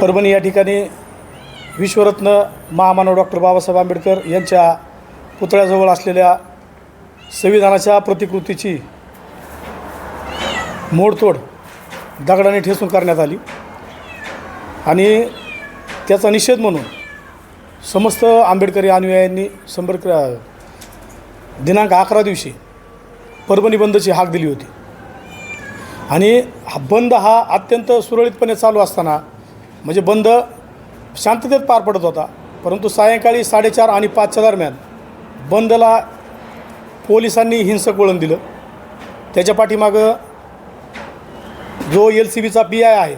परभणी या ठिकाणी विश्वरत्न महामानव डॉक्टर बाबासाहेब आंबेडकर यांच्या पुतळ्याजवळ असलेल्या संविधानाच्या प्रतिकृतीची मोडतोड दगडाने ठेचून करण्यात आली. आणि त्याचा निषेध म्हणून समस्त आंबेडकरी अनुयायांनी संपर्क दिनांक अकरा दिवशी परभणी बंदची हाक दिली होती. आणि हा बंद हा अत्यंत सुरळीतपणे चालू असताना म्हणजे बंद शांततेत पार पडत होता. परंतु सायंकाळी साडेचार आणि पाचच्या दरम्यान बंदला पोलिसांनी हिंसक वळण दिलं. त्याच्या पाठीमागं जो एल सी बीचा पी आय आहे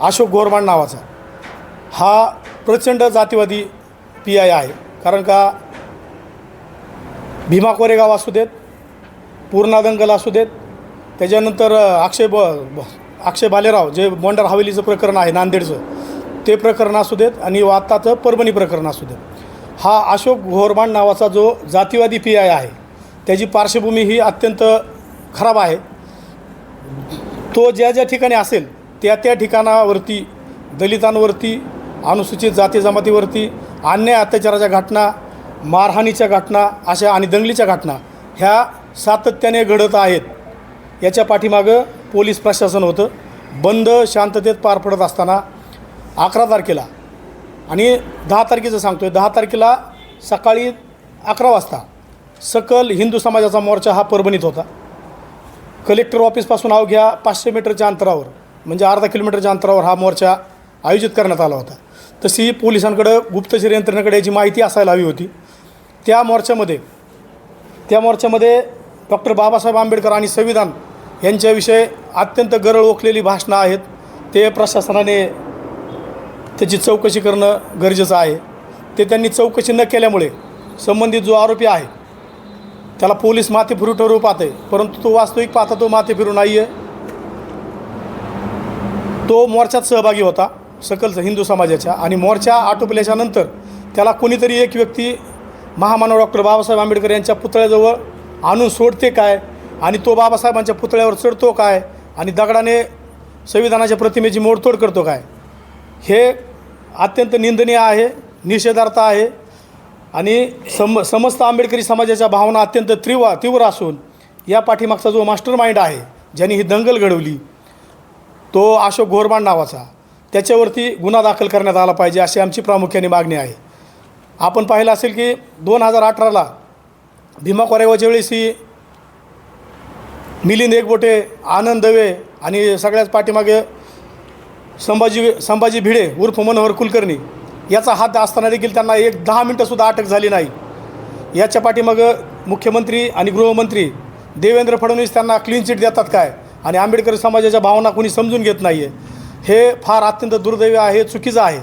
अशोक गोरमाण नावाचा हा प्रचंड जातीवादी पी आय आहे. कारण का भीमा कोरेगाव असू देत पूर्णा दंगल असू देत त्याच्यानंतर अक्षय ब- अक्षय बालेराव जे बोंडार हवेलीचं प्रकरण आहे नांदेडचं ते प्रकरण असू देत आणि आत्ताचं परभणी प्रकरण असू देत. हा अशोक घोरबाण नावाचा जो जातीवादी पी आय आहे त्याची पार्श्वभूमी ही अत्यंत खराब आहे. तो ज्या ज्या ठिकाणी असेल त्या त्या ठिकाणावरती दलितांवरती अनुसूचित जाती जमातीवरती अन्याय अत्याचाराच्या घटना मारहाणीच्या घटना अशा आणि दंगलीच्या घटना ह्या सातत्याने घडत आहेत. याच्या पाठीमागं पोलीस प्रशासन होतं. बंद शांततेत पार पडत असताना अकरा तारखेला आणि दहा तारखेचं सांगतो आहे दहा तारखेला सकाळी अकरा वाजता सकल हिंदू समाजाचा मोर्चा हा परभणीत होता. कलेक्टर ऑफिसपासून अवघ्या पाचशे मीटरच्या अंतरावर म्हणजे अर्धा किलोमीटरच्या अंतरावर हा मोर्चा आयोजित करण्यात आला होता. तशी पोलिसांकडं गुप्तचर यंत्रणेकडे याची माहिती असायला हवी होती. त्या मोर्चामध्ये त्या मोर्चामध्ये डॉक्टर बाबासाहेब आंबेडकर आणि संविधान यांच्याविषयी अत्यंत गरळ ओखलेली भाषणं आहेत. ते प्रशासनाने त्याची चौकशी करणं गरजेचं आहे. ते त्यांनी चौकशी न केल्यामुळे संबंधित जो आरोपी आहे त्याला पोलीस माथे फिरू ठरवू पाहते परंतु तो वास्तविक पाहता तो माथे फिरू नाही आहे तो मोर्चात सहभागी होता सकल हिंदू समाजाच्या आणि मोर्चा आटोपल्याच्या नंतर त्याला कोणीतरी एक व्यक्ती महामानव डॉक्टर बाबासाहेब आंबेडकर यांच्या पुतळ्याजवळ आणून सोडते काय? आणि तो बाबासाहेबांच्या पुतळ्यावर चढतो काय? आणि दगडाने संविधानाच्या प्रतिमेची मोडतोड करतो काय? हे अत्यंत निंदनीय आहे निषेधार्थ आहे. आणि सम समस्त आंबेडकरी समाजाच्या भावना अत्यंत तीव्र तीव्र असून या पाठीमागचा जो मास्टर माइंड आहे ज्यांनी ही दंगल घडवली तो अशोक घोरबाण नावाचा. त्याच्यावरती गुन्हा दाखल करण्यात आला पाहिजे अशी आमची प्रामुख्याने मागणी आहे. आपण पाहिलं असेल की दोन हजार अठराला भीमा कोरेगावच्या वेळेस ही मिलिंद एकबोटे आनंद दवे आणि सगळ्याच पाठीमागे संभाजी संभाजी भिडे उर्फ मनोहर कुलकर्णी याचा हात असताना देखील त्यांना एक दहा मिनटंसुद्धा अटक झाली नाही. याच्या पाठीमागं मुख्यमंत्री आणि गृहमंत्री देवेंद्र फडणवीस त्यांना क्लीन चिट देतात काय? आणि आंबेडकर समाजाच्या भावना कोणी समजून घेत नाही आहे हे फार अत्यंत दुर्दैवी आहे चुकीचं आहे.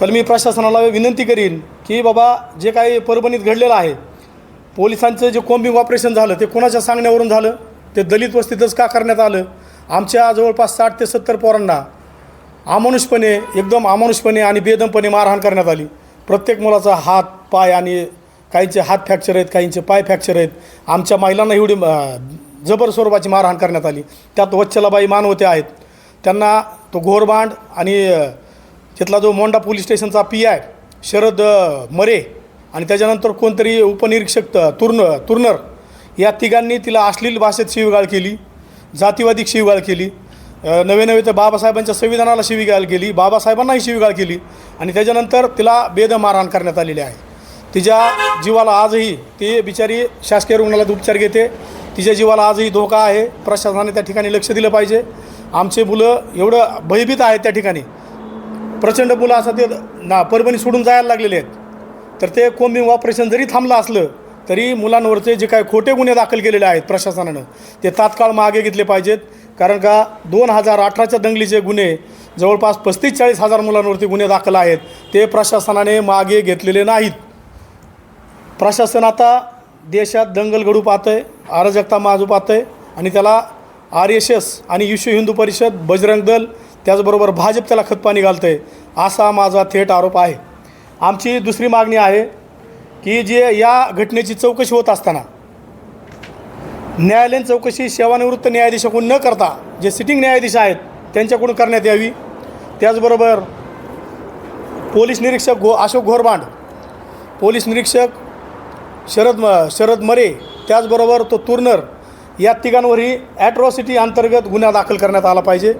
तर मी प्रशासनाला विनंती करीन की बाबा जे काही परभणीत घडलेलं आहे पोलिसांचं जे कोम्बिंग ऑपरेशन झालं ते कोणाच्या सांगण्यावरून झालं? ते दलित वस्तीतच का करण्यात आलं? आमच्या जवळपास साठ ते सत्तर पोरांना अमानुषपणे एकदम अमानुषपणे आणि बेदमपणे मारहाण करण्यात आली. प्रत्येक मुलाचा हात पाय आणि काहींचे हात फ्रॅक्चर आहेत काहींचे पाय फ्रॅक्चर आहेत. आमच्या महिलांना एवढी जबर स्वरूपाची मारहाण करण्यात आली. त्यात वच्छलाबाई मानवते आहेत. त्यांना तो घोरबांड आणि तिथला जो मोंडा पोलीस स्टेशनचा पी आय शरद मरे आणि त्याच्यानंतर कोणतरी उपनिरीक्षक तुर्न तुर्नर या तिघांनी तिला अश्लील भाषेत शिवगाळ केली जातीवादी शिवगाळ केली. नवे नवे तर बाबासाहेबांच्या संविधानाला शिवीगाळ केली बाबासाहेबांनाही शिवीगाळ केली आणि त्याच्यानंतर तिला बेद मारहाण करण्यात आलेली आहे. तिच्या जीवाला आजही ती बिचारी शासकीय रुग्णालयात उपचार घेते. तिच्या जीवाला आजही धोका आहे. प्रशासनाने त्या ठिकाणी लक्ष दिलं पाहिजे. आमचे मुलं एवढं भयभीत आहेत त्या ठिकाणी. प्रचंड मुलं असं ते ना परभणी सोडून जायला लागलेले आहेत. तर ते कोंबिंग ऑपरेशन जरी थांबलं असलं तरी मुलांवरचे जे काही खोटे गुन्हे दाखल केलेले आहेत प्रशासनानं ते तात्काळ मागे घेतले पाहिजेत. कारण का दोन हजार अठराच्या दंगलीचे गुन्हे जवळपास पस्तीस चाळीस हजार मुलांवरती गुन्हे दाखल आहेत ते प्रशासनाने मागे घेतलेले नाहीत. प्रशासन आता देशात दंगल घडू पाहतं आहे अराजकता माजू पाहतं आहे आणि त्याला आर एस एस आणि विश्व हिंदू परिषद बजरंग दल त्याचबरोबर भाजप त्याला खतपाणी घालतं आहे असा माझा थेट आरोप आहे. आमची दुसरी मागणी आहे की जे या घटनेची चौकशी होत असताना न्यायालयीन चौकशी सेवानिवृत्त न्यायाधीशाकडून न करता जे सिटिंग न्यायाधीश आहेत त्यांच्याकडून करण्यात यावी. त्याचबरोबर पोलीस निरीक्षक गो अशोक घोरबांड पोलीस निरीक्षक शरद म शरद मरे त्याचबरोबर तो तुर्नर या तिघांवरही ॲट्रॉसिटी अंतर्गत गुन्हा दाखल करण्यात आला पाहिजे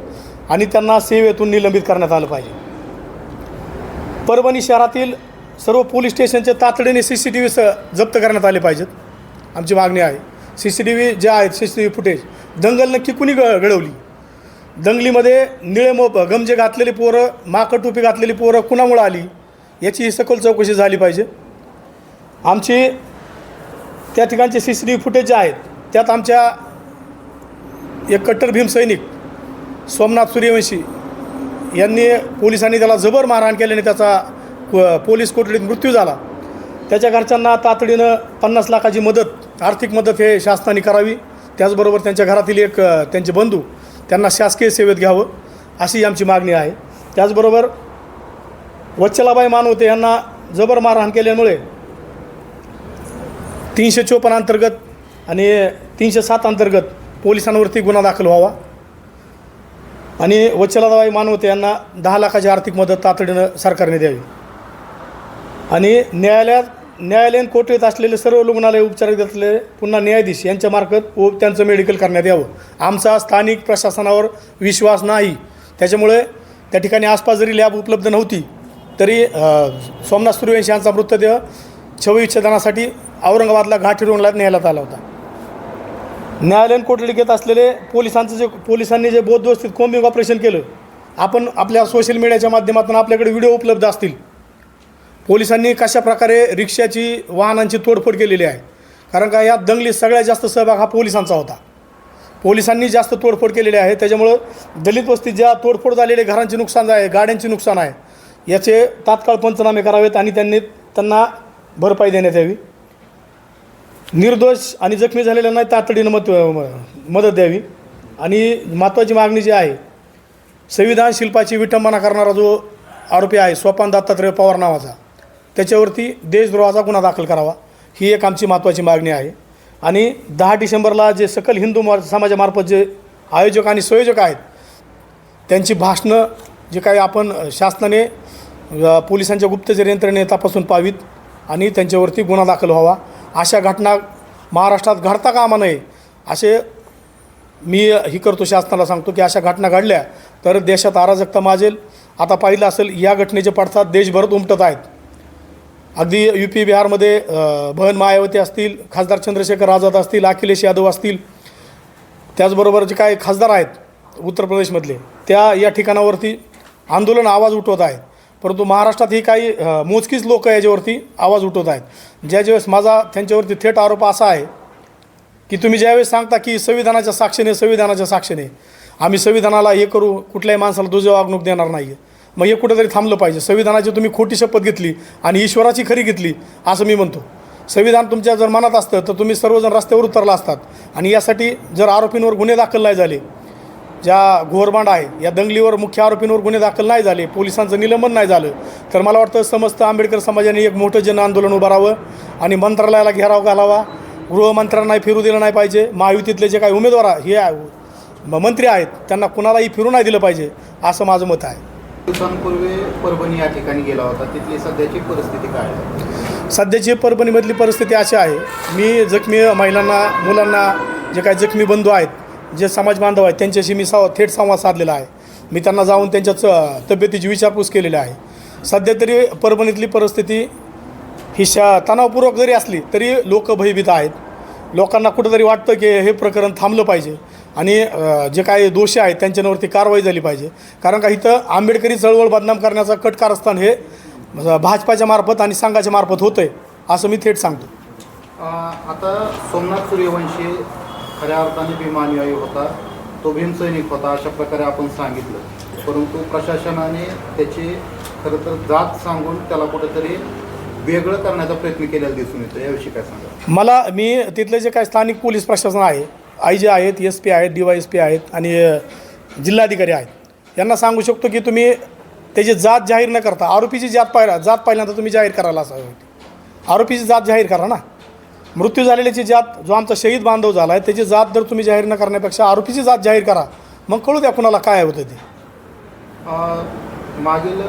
आणि त्यांना सेवेतून निलंबित करण्यात आलं पाहिजे. परभणी शहरातील सर्व पोलीस स्टेशनचे तातडीने सी सी टी व्ही स जप्त करण्यात आले पाहिजेत. आमची मागणी आहे. सी सी टी व्ही ज्या आहेत C C T V footage दंगल नक्की कुणी ग घडवली? दंगलीमध्ये निळे मोप गमजे घातलेली पोरं माकड टोपी घातलेली पोरं कुणामुळं आली? याची ही सखोल चौकशी झाली पाहिजे. आमची त्या ठिकाणचे C C T V footage जे आहेत त्यात आमच्या एक कट्टर भीम सैनिक सोमनाथ सूर्यवंशी यांनी पोलिसांनी त्याला जबर मारहाण केल्याने त्याचा प- पोलीस कोठडीत मृत्यू झाला. त्याच्या घरच्यांना तातडीनं पन्नास लाखाची मदत आर्थिक मदत हे शासनाने करावी. त्याचबरोबर त्यांच्या घरातील एक त्यांचे बंधू त्यांना शासकीय सेवेत घ्यावं अशी आमची मागणी आहे. त्याचबरोबर वच्छलाबाई मानवते यांना जबर मारहाण केल्यामुळे तीनशे चोपन्न अंतर्गत आणि तीनशे सात अंतर्गत पोलिसांवरती गुन्हा दाखल व्हावा. आणि वचलादाबाई मानवते यांना दहा लाखाची आर्थिक मदत तातडीनं सरकारने द्यावी. आणि न्यायालयात न्यायालयीन कोठडीत असलेले सर्व रुग्णालय उपचार घेतले पुन्हा न्यायाधीश यांच्यामार्फत व त्यांचं मेडिकल करण्यात यावं. आमचा स्थानिक प्रशासनावर विश्वास नाही. त्याच्यामुळे त्या ठिकाणी आसपास जरी लॅब उपलब्ध नव्हती तरी सोमनाथ सूर्यवंशी यांचा मृतदेह शवविच्छेदनासाठी औरंगाबादला घाटी रुग्णालयात न्यायालयात आला होता. न्यायालयीन कोठडी घेत असलेले पोलिसांचं जे पोलिसांनी जे बोधव्यवस्थित कोम्बिंग ऑपरेशन केलं आपण आपल्या सोशल मीडियाच्या माध्यमातून आपल्याकडे व्हिडिओ उपलब्ध असतील. पोलिसांनी कशा प्रकारे रिक्षाची वाहनांची तोडफोड केलेली आहे? कारण का या दंगलीत सगळ्यात जास्त सहभाग हा पोलिसांचा होता. पोलिसांनी जास्त तोडफोड केलेली आहे. त्याच्यामुळं दलित वस्तीत ज्या तोडफोड झालेले घरांचे नुकसान आहे गाड्यांचे नुकसान आहे याचे तात्काळ पंचनामे करावेत आणि त्यांनी त्यांना भरपाई देण्यात यावी. निर्दोष आणि जखमी झालेल्यांना तातडीनं मत मदत द्यावी. आणि महत्त्वाची मागणी जी आहे संविधान शिल्पाची विटंबना करणारा जो आरोपी आहे सोपान दत्तात्रय पवार नावाचा त्याच्यावरती देशद्रोहाचा गुन्हा दाखल करावा ही एक आमची महत्त्वाची मागणी आहे. आणि दहा डिसेंबरला जे सकल हिंदू मार समाजामार्फत जे आयोजक आणि संयोजक आहेत त्यांची भाषणं जे काही आपण शासनाने पोलिसांच्या गुप्तचर यंत्रणेने तपासून पावीत आणि त्यांच्यावरती गुन्हा दाखल व्हावा. अशा घटना महाराष्ट्रात घडता कामा नये असे मी ही करतो शासनाला सांगतो की अशा घटना घडल्या तर देशात अराजकता माजेल. आता पाहिलं असेल या घटनेचे पडसाद देशभरात उमटत आहेत. अगदी यू पी बिहारमध्ये बहन मायावती असतील खासदार चंद्रशेखर आझाद असतील अखिलेश यादव असतील त्याचबरोबर जे काही खासदार आहेत उत्तर प्रदेशमधले त्या या ठिकाणावरती आंदोलन आवाज उठवत आहेत. परंतु महाराष्ट्रात ही काही मोजकीच लोक याच्यावरती आवाज उठवत आहेत. ज्या ज्यावेळेस माझा त्यांच्यावरती थेट आरोप असा आहे की तुम्ही ज्यावेळेस सांगता की संविधानाच्या साक्षीने संविधानाच्या साक्षीने आम्ही संविधानाला हे करू कुठल्याही माणसाला दुजो वागणूक देणार नाही आहे मग हे कुठेतरी थांबलं पाहिजे. संविधानाची तुम्ही खोटी शपथ घेतली आणि ईश्वराची खरी घेतली असं मी म्हणतो. संविधान तुमच्या जर मनात असतं तर तुम्ही सर्वजण रस्त्यावर उतरला असतात. आणि यासाठी जर आरोपींवर गुन्हे दाखल नाही झाले ज्या घोरबांड आहे या दंगलीवर मुख्य आरोपींवर गुन्हे दाखल नाही झाले पोलिसांचं निलंबन नाही झालं तर मला वाटतं समस्त आंबेडकर समाजाने एक मोठं जन आंदोलन उभं राहावं आणि मंत्रालयाला घेराव घालावा. गृहमंत्र्यांनाही फिरू दिलं नाही पाहिजे. महायुतीतले जे काही उमेदवार हे मंत्री आहेत त्यांना कुणालाही फिरू नाही दिलं पाहिजे असं माझं मत आहे. दिवसांपूर्वी परभणी या ठिकाणी गेला होता. तिथली सध्याची परिस्थिती काय आहे? सध्याची परभणीमधली परिस्थिती अशी आहे. मी जखमी महिलांना मुलांना जे काही जखमी बंधू आहेत जे समाज बांधव आहेत त्यांच्याशी मी सा थेट संवाद साधलेला आहे. मी त्यांना जाऊन त्यांच्या तब्येतीची विचारपूस केलेली आहे. सध्या तरी परभणीतली परिस्थिती ही शा तणावपूर्वक जरी असली तरी लोक भयभीत आहेत. लोकांना कुठंतरी वाटतं की हे प्रकरण थांबलं पाहिजे आणि जे काही दोषी आहेत त्यांच्यावरती कारवाई झाली पाहिजे. कारण का इथं आंबेडकरी चळवळ बदनाम करण्याचा कट कारस्थान हे भाजपाच्या मार्फत आणि संघाच्या मार्फत होतं आहे असं मी थेट सांगतो. आता सोमनाथ सूर्यवंशी खऱ्या अर्थाने भीमानुयायी होता तो भीमसैनिक होता अशा प्रकारे आपण सांगितलं. परंतु प्रशासनाने त्याची खरं तर जात सांगून त्याला कुठेतरी वेगळं करण्याचा प्रयत्न केलेला दिसून येतो. याविषयी काय सांगा मला मी तिथले जे काय स्थानिक पोलीस प्रशासन आहे आय जे आहेत एस पी आहेत डी वाय एस पी आहेत आणि जिल्हाधिकारी आहेत यांना सांगू शकतो की तुम्ही त्याची जात जाहीर न करता आरोपीची जात पाहिला जात पाहिल्यानंतर तुम्ही जाहीर करायला असावी. आरोपीची जात जाहीर करा ना. मृत्यू झालेल्याची जात जो आमचा शहीद बांधव झाला आहे त्याची जात जर तुम्ही जाहीर न करण्यापेक्षा आरोपीची जात जाहीर करा मग कळू द्या कुणाला काय होतं ते. मागील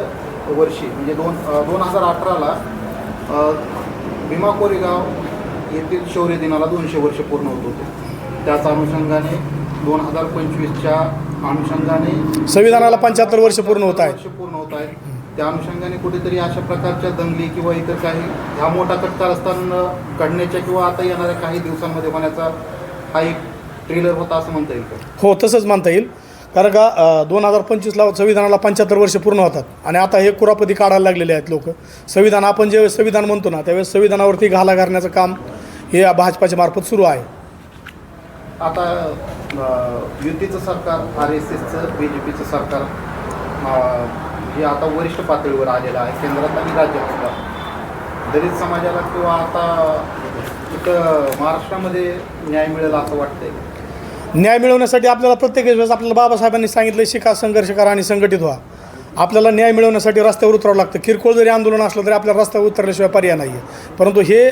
वर्षी म्हणजे दोन दोन हजार अठराला भीमा कोरेगाव येथील शौर्य दिनाला दोनशे वर्ष पूर्ण होत होते. त्याच अनुषंगाने दोन हजार पंचवीसच्या अनुषंगाने संविधानाला पंच्याहत्तर वर्ष पूर्ण होत आहेत. वर्ष पूर्ण होत आहे त्या अनुषंगाने कुठेतरी अशा प्रकारच्या दंगली किंवा इतर काही ह्या मोठा कटकारस्थान काढण्याच्या किंवा आता येणाऱ्या काही दिवसांमध्ये होण्याचा हा एक ट्रेलर होता असं म्हणता येईल का? हो तसंच मानता येईल. कारण का दोन हजार पंचवीसला संविधानाला पंच्याहत्तर वर्ष पूर्ण होतात. आणि आता हे कुरापती काढायला लागलेले आहेत लोक. संविधान आपण जे संविधान म्हणतो ना त्यावेळेस संविधानावरती घाला घालण्याचं काम हे भाजपाच्या मार्फत सुरू आहे. आता युतीचं सरकार आर एस एसचं बी जे पीचं सरकार हे आता वरिष्ठ पातळीवर आलेलं आहे केंद्रात आणि राज्यात. सुद्धा दलित समाजाला किंवा आता इथं महाराष्ट्रामध्ये न्याय मिळेल असं वाटतंय? न्याय मिळवण्यासाठी आपल्याला प्रत्येक वेळेस आपल्याला बाबासाहेबांनी सांगितलं शिका संघर्ष करा आणि संघटित व्हा. आपल्याला न्याय मिळवण्यासाठी रस्त्यावर उतरावं लागतं. किरकोळ जरी आंदोलन असलं तरी आपल्याला रस्त्यावर उतरल्याशिवाय पर्याय नाही आहे परंतु हे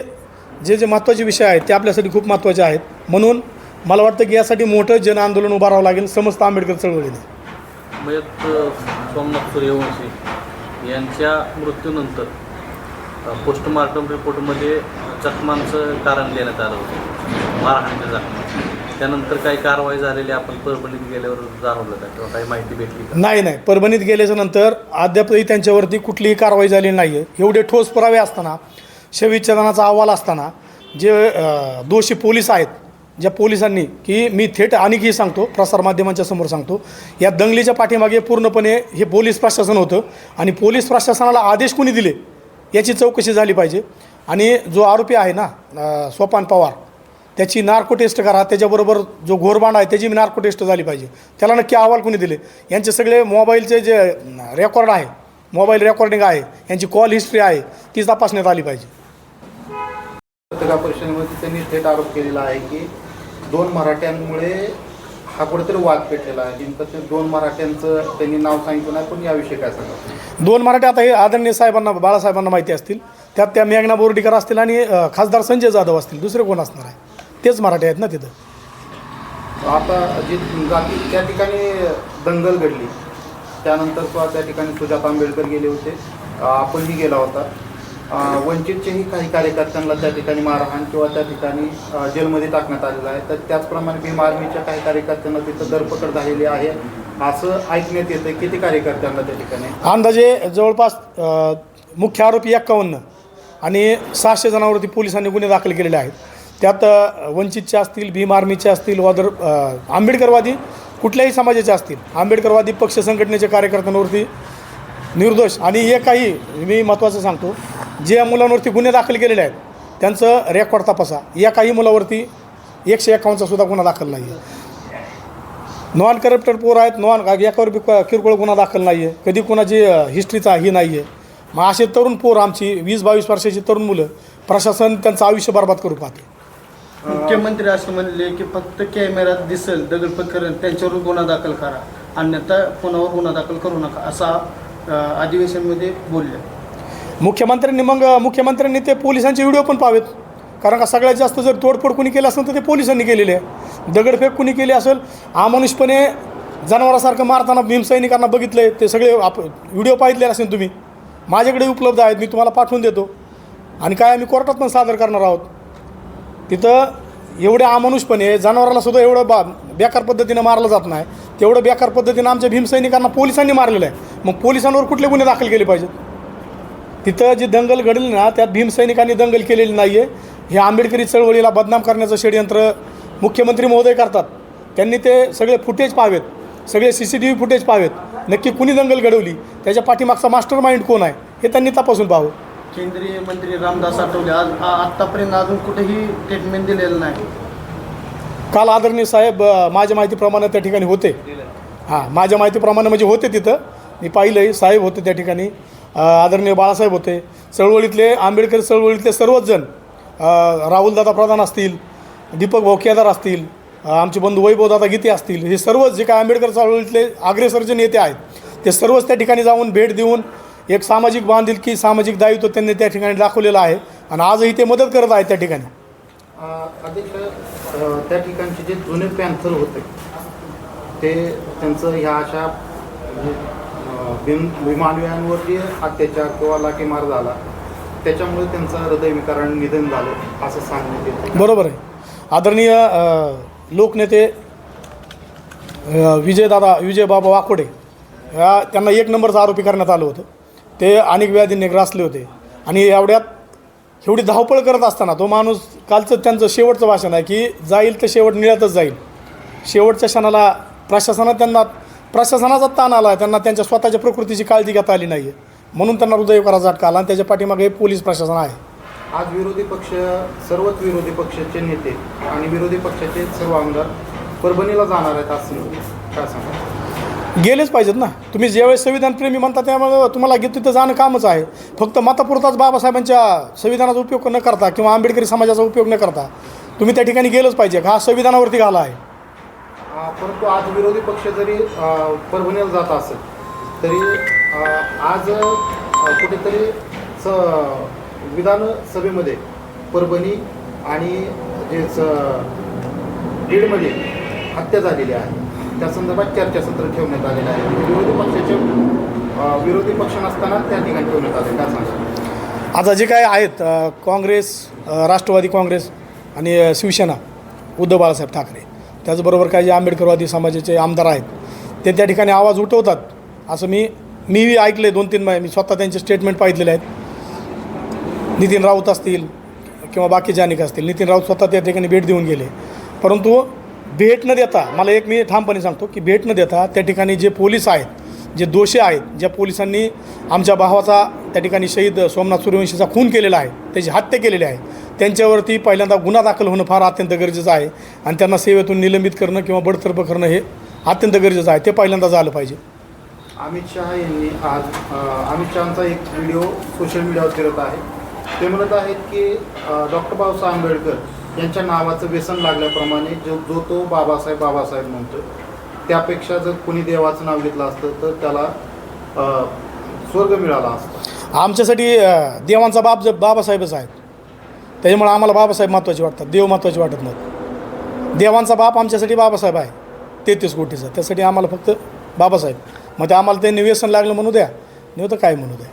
जे जे महत्त्वाचे विषय आहेत ते आपल्यासाठी खूप महत्त्वाचे आहेत. म्हणून मला वाटतं की यासाठी मोठं जन आंदोलन उभारावं लागेल समस्त आंबेडकर चळवळीने. मयत सोमनाथ सूर्यवंशी यांच्या मृत्यूनंतर पोस्टमार्टम रिपोर्टमध्ये जखमांचं कारण देण्यात आलं होतं. मारहाणीच्या जखमा त्यानंतर काही कारवाई झालेली आपण परभणीत गेल्यावर जाणवलं का? किंवा काही माहिती भेटली नाही नाही. परभणीत गेल्याच्यानंतर अद्यापही त्यांच्यावरती कुठलीही कारवाई झाली नाही आहे एवढे ठोस पुरावे असताना शविच्छेदनाचा अहवाल असताना जे दोषी पोलीस आहेत ज्या पोलिसांनी की मी थेट आणखी सांगतो प्रसारमाध्यमांच्या समोर सांगतो या दंगलीच्या पाठीमागे पूर्णपणे हे पोलीस प्रशासन होतं आणि पोलीस प्रशासनाला आदेश कोणी दिले याची चौकशी झाली पाहिजे. आणि जो आरोपी आहे ना सोपान पवार त्याची नार्को टेस्ट करा त्याच्याबरोबर जो घोरबांड आहे त्याची नार्को टेस्ट झाली पाहिजे. त्याला नक्की अहवाल कोणी दिले? यांचे सगळे मोबाईलचे जे रेकॉर्ड आहे मोबाईल रेकॉर्डिंग आहे यांची कॉल हिस्ट्री आहे ती तपासण्यात आली पाहिजे. पत्रकार परिषदेमध्ये त्यांनी थेट आरोप केलेला आहे की दोन मराठ्यांमुळे हा कुठेतरी वाद पेटलेला आहे. नेमकं ते दोन मराठ्यांचं त्यांनी नाव सांगितलं नाही पण याविषयी काय सांगा दोन मराठी आता हे आदरणीय साहेबांना बाळासाहेबांना माहिती असतील. त्यात त्या मेघना बोर्डीकर असतील आणि खासदार संजय जाधव असतील. दुसरे कोण असणार आहे? तेच मराठी आहेत ना तिथं. आता जी जाती त्या ठिकाणी दंगल घडली. त्यानंतर सुद्धा त्या ठिकाणी सुजाता आंबेडकर गेले होते. आपणही गेला होता. वंचितचेही काही कार्यकर्त्यांना त्या ठिकाणी मारहाण किंवा त्या ठिकाणी जेलमध्ये टाकण्यात आलेलं आहे. तर त्याचप्रमाणे भीम आर्मीच्या काही कार्यकर्त्यांना तिथं धरपकड झालेली आहे. असं ऐकण्यात येतं किती कार्यकर्त्यांना त्या ठिकाणी अंदाजे जवळपास मुख्य आरोपी एक्कावन्न आणि सहाशे जणांवरती पोलिसांनी गुन्हे दाखल केलेले आहेत. त्यात वंचितचे असतील भीम आर्मीचे असतील वादर आंबेडकरवादी कुठल्याही समाजाचे असतील आंबेडकरवादी पक्ष संघटनेच्या कार्यकर्त्यांवरती निर्दोष आणि हे काही मी महत्त्वाचं सांगतो जे या मुलांवरती गुन्हे दाखल केलेले आहेत त्यांचं रेकॉर्ड तपासा. या काही मुलावरती एकशे एकावन्नचा सुद्धा गुन्हा दाखल नाही आहे नॉन करप्टेड पोर आहेत नॉन याच्यावर बी किरकोळ गुन्हा दाखल नाही आहे कधी कोणाची हिस्ट्रीचा ही नाही आहे मग असे तरुण पोर आमची वीस बावीस वर्षाची तरुण मुलं प्रशासन त्यांचं आयुष्य बर्बाद करू पाहते. मुख्यमंत्री असं म्हणले की फक्त कॅमेऱ्यात दिसेल दगड प्रकरण त्यांच्यावर गुन्हा दाखल करा. अन्यथा कोणावर गुन्हा दाखल करू नका असा अधिवेशनमध्ये बोलले. मुख्यमंत्र्यांनी मग मुख्यमंत्र्यांनी ते पोलिसांचे व्हिडिओ पण पाहावेत कारण का सगळ्यात जास्त जर तोडफोड कुणी केलं असेल तर ते पोलिसांनी केलेले आहे. दगडफेक कुणी केली असेल आमानुषपणे जनावरासारखं मारताना भीमसैनिकांना बघितलं आहे ते सगळे आप व्हिडिओ पाहितले असेल तुम्ही. माझ्याकडे उपलब्ध आहेत मी तुम्हाला पाठवून देतो. आणि काय आम्ही कोर्टात पण सादर करणार आहोत. तिथं एवढ्या अमानुषपणे जनावराला सुद्धा एवढं बा बेकार पद्धतीनं मारलं जात नाही. तेवढं बेकार पद्धतीनं आमच्या भीमसैनिकांना पोलिसांनी मारलेलं आहे. मग पोलिसांवर कुठले गुन्हे दाखल केले पाहिजेत? तिथं जी दंगल घडली ना त्यात भीमसैनिकांनी दंगल केलेली नाही आहे हे आंबेडकरी चळवळीला बदनाम करण्याचं षडयंत्र मुख्यमंत्री महोदय करतात. त्यांनी ते सगळे फुटेज पाहावेत. सगळे C C T V footage पाहावेत. नक्की कुणी दंगल घडवली? त्याच्या पाठीमागचा मास्टर माइंड कोण आहे? हे त्यांनी तपासून पाहावं. केंद्रीय मंत्री रामदास आठवले आज आत्तापर्यंत अजून कुठेही स्टेटमेंट दिलेलं नाही. काल आदरणीय साहेब माझ्या माहितीप्रमाणे त्या ठिकाणी होते. हां माझ्या माहितीप्रमाणे म्हणजे होते तिथं. मी पाहिलंही साहेब होते त्या ठिकाणी. आदरणीय बाळासाहेब होते चळवळीतले आंबेडकर चळवळीतले सर्वच जण राहुलदादा प्रधान असतील दीपक भाऊ केदार असतील आमचे बंधू वैभवदादा गीते असतील हे सर्वच जे काय आंबेडकर चळवळीतले अग्रेसर जे नेते आहेत ते सर्वच त्या ठिकाणी जाऊन भेट देऊन एक सामाजिक बांधिलकी सामाजिक दायित्व त्यांनी त्या ठिकाणी दाखवलेलं आहे आणि आजही ते मदत करत आहेत त्या ठिकाणी. अध्यक्ष त्या ठिकाणचे जे जुने पॅन्थर होते ते त्यांचं ह्या अशा भीम भीमान्वयांवर अत्याचार किंवा लाठीमार झाला. त्याच्यामुळे त्यांचं हृदयविकारण निधन झालं असं सांगण्यात येतं. बरोबर आहे. आदरणीय लोकनेते विजयदादा विजयबाबा वाकोडे या त्यांना एक नंबरचा आरोपी करण्यात आलं होतं. ते अनेक व्याधींनी ग्रासले होते. आणि एवढ्यात एवढी धावपळ करत असताना तो माणूस कालचं त्यांचं शेवटचं भाषण आहे की जाईल तर शेवट निळ्यातच जाईल. शेवटच्या क्षणाला प्रशासनात त्यांना प्रशासनाचा ताण आला त्यांना त्यांच्या स्वतःच्या प्रकृतीची काळजी घेता आली नाही आहे म्हणून त्यांना हृदयकाराचा झटका आला आणि त्याच्या पाठीमागे हे पोलीस प्रशासन आहे. आज विरोधी पक्ष सर्वच विरोधी पक्षाचे नेते आणि विरोधी पक्षाचे सर्व आमदार परभणीला जाणार आहेत असं काय सांगा गेलेच पाहिजेत ना. तुम्ही ज्यावेळेस संविधानप्रेमी म्हणता त्यामुळे तुम्हाला गे तिथं जाणं कामच आहे. फक्त मतापुरताच बाबासाहेबांच्या संविधानाचा उपयोग न करता किंवा आंबेडकरी समाजाचा उपयोग न करता तुम्ही त्या ठिकाणी गेलंच पाहिजे. हा संविधानावरती घाला आहे. परंतु आज विरोधी पक्ष जरी परभणीला जात असेल तरी आज कुठेतरी स विधानसभेमध्ये परभणी आणि जे बीडमध्ये हत्या झालेली आहे. त्या संदर्भात चर्चासत्र ठेवण्यात आलेलं आहे. म्हणजे विरोधी पक्षाचे विरोधी पक्ष नसताना त्या ठिकाणी ठेवण्यात आले काय सांगा आता जे काय आहेत काँग्रेस राष्ट्रवादी काँग्रेस आणि शिवसेना उद्धव बाळासाहेब ठाकरे त्याचबरोबर काही जे आंबेडकरवादी समाजाचे आमदार आहेत ते त्या ठिकाणी आवाज उठवतात. असं मी मीही ऐकले दोन तीन मी स्वतः त्यांचे स्टेटमेंट पाहिलेले आहेत. नितीन राऊत असतील किंवा बाकीचे अनेक असतील नितीन राऊत स्वतः त्या ठिकाणी भेट देऊन गेले. परंतु भेट न देता मला एक मी ठामपणे सांगतो की भेट न देता त्या ठिकाणी जे पोलीस आहेत जे दोषी आहेत ज्या पोलिसांनी आमच्या भावाचा त्या ठिकाणी शहीद सोमनाथ सूर्यवंशीचा खून केलेला आहे त्याची हत्या केलेली आहे त्यांच्यावरती पहिल्यांदा गुन्हा दाखल होणं फार अत्यंत गरजेचं आहे. आणि त्यांना सेवेतून निलंबित करणं किंवा बडतर्फ करणं हे अत्यंत गरजेचं आहे. ते पहिल्यांदा झालं पाहिजे. अमित शहा यांनी आज अमित शहाचा एक व्हिडिओ सोशल मीडियावर फिरत आहे. ते म्हणत आहेत की डॉक्टर बाबासाहेब आंबेडकर यांच्या नावाचं व्यसन लागल्याप्रमाणे जो जो तो बाबासाहेब बाबासाहेब म्हणतो त्यापेक्षा जर कुणी देवाचं नाव घेतलं असतं तर त्याला स्वर्ग मिळाला असता. आमच्यासाठी देवांचा बाप ज बाबासाहेबच आहेत त्याच्यामुळे आम्हाला बाबासाहेब महत्त्वाचे वाटतात. देव महत्त्वाचे वाटत नाहीत. देवांचा बाप आमच्यासाठी बाबासाहेब आहे. तेहतीस कोटीचा. त्यासाठी आम्हाला फक्त बाबासाहेब. मग ते आम्हाला त्यांनी व्यसन लागलं म्हणू द्या. नाही तर काय म्हणू द्या?